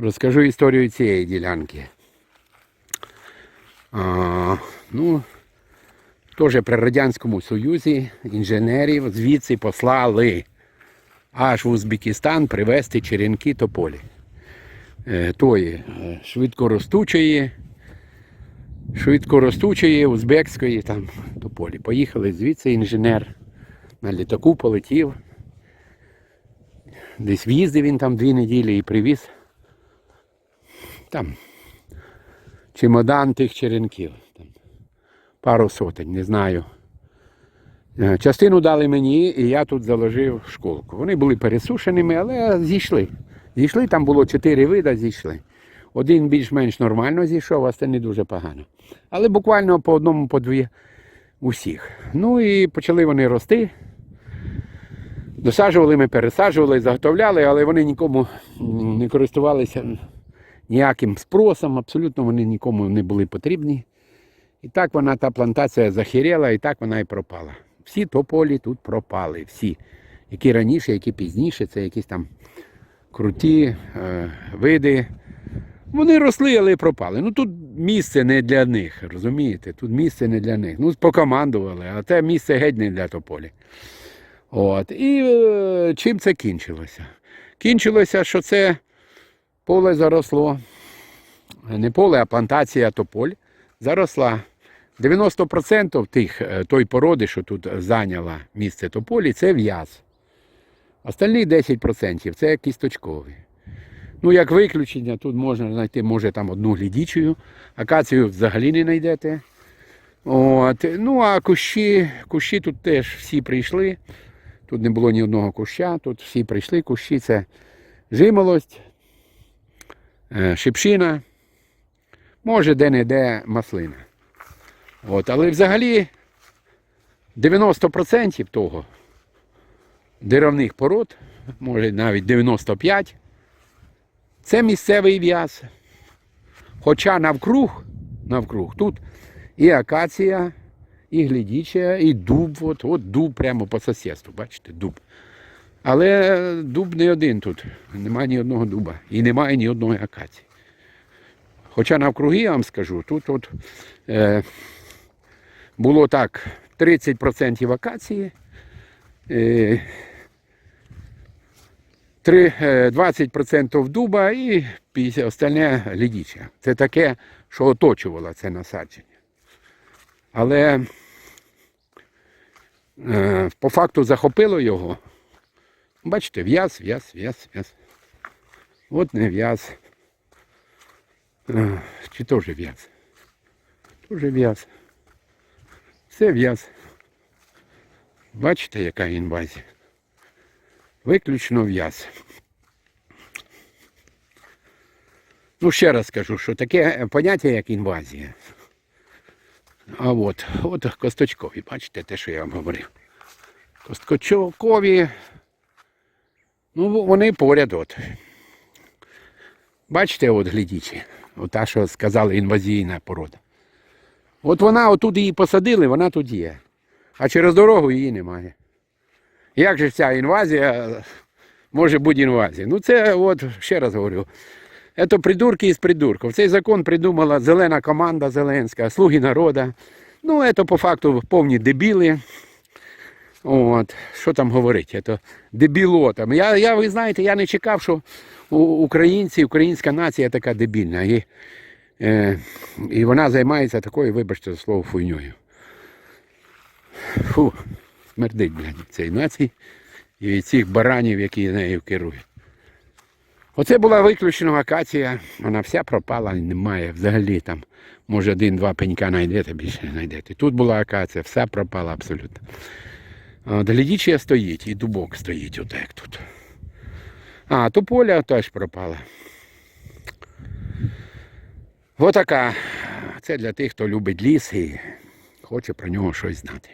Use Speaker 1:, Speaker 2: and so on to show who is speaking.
Speaker 1: Розкажу історію цієї ділянки. А, ну, теж при Радянському Союзі інженерів звідси послали аж в Узбекистан привезти черенки тополі. Е, тої е, швидкоростучої, швидкоростучої узбекської там тополі. Поїхали звідси інженер на літаку полетів. Десь в'їздив він там дві неділі і привіз там чемодан тих черенків. Там, пару сотень, не знаю. Е, Частину дали мені, і я тут заложив школку. Вони були пересушеними, але зійшли. Зійшли, там було чотири вида, зійшли. Один більш-менш нормально зійшов, а це не дуже погано. Але буквально по одному, по дві усіх. Ну і почали вони рости. Досаджували ми, пересаджували, заготовляли, але вони нікому не користувалися ніяким спросом, абсолютно вони нікому не були потрібні. І так вона, та плантація захиріла, і так вона і пропала. Всі тополі тут пропали, всі. Які раніше, які пізніше, це якісь там круті е, види. Вони росли, але пропали. Ну тут місце не для них, розумієте? Тут місце не для них. Ну, покомандували, а це місце геть не для тополі. От. І е, чим це кінчилося? Кінчилося, що це поле заросло. Не поле, а плантація тополь заросла. 90% тих, е, той породи, що тут зайняла місце тополі, це в'яз. Остальні 10% це кісточкові. Ну, як виключення, тут можна знайти, може, там одну глідічою, акацію взагалі не знайдете. От. Ну, а кущі, кущі тут теж всі прийшли. Тут не було ні одного куща, тут всі прийшли. Кущі це жимолость, шипшина, може де-не-де маслина. От, але взагалі 90% того деревних пород, може навіть 95%, це місцевий в'яз. Хоча навкруг, навкруг тут і акація, і глядіча, і дуб. От, от дуб прямо по сусідству, бачите, дуб. Але дуб не один тут. Немає ні одного дуба. І немає ні одної акації. Хоча навкруги, я вам скажу, тут от, е, було так 30% акації, е, три- е, 20% дуба і 50, остальне лідіче. Це таке, що оточувало це насадження. Але е, по факту захопило його. Бачите, в'яз, в'яз, в'яз, в'яз. От не в'яз. Чи теж в'яз? Теж в'яз. Все в'яз. Бачите, яка інвазія? Виключно в'яз. Ну, ще раз скажу, що таке поняття, як інвазія. А от, от косточкові, бачите, те, що я вам говорив. Косточкові, ну, вони поряд от. Бачите, от глядічі, от та, що сказали інвазійна порода. От вона отут її посадили, вона тут є. А через дорогу її немає. Як же ця інвазія може бути інвазія? Ну це от, ще раз говорю, це придурки із придурків. Цей закон придумала зелена команда Зеленська, слуги народу. Ну, це по факту повні дебіли. От, що там говорити, це дебілотам. Я, я, ви знаєте, я не чекав, що українці, українська нація така дебільна. І, е, і вона займається такою, вибачте за слово, фуйньою. Фу, смердить, блядь, цієї нації і цих баранів, які нею керують. Оце була виключно акація, вона вся пропала, немає взагалі там. Може один-два пенька знайдете, більше не знайдете. Тут була акація, вся пропала абсолютно. Глядічія стоїть, і дубок стоїть, отак тут. А, то поля теж пропало. Отака. Це для тих, хто любить ліс і хоче про нього щось знати.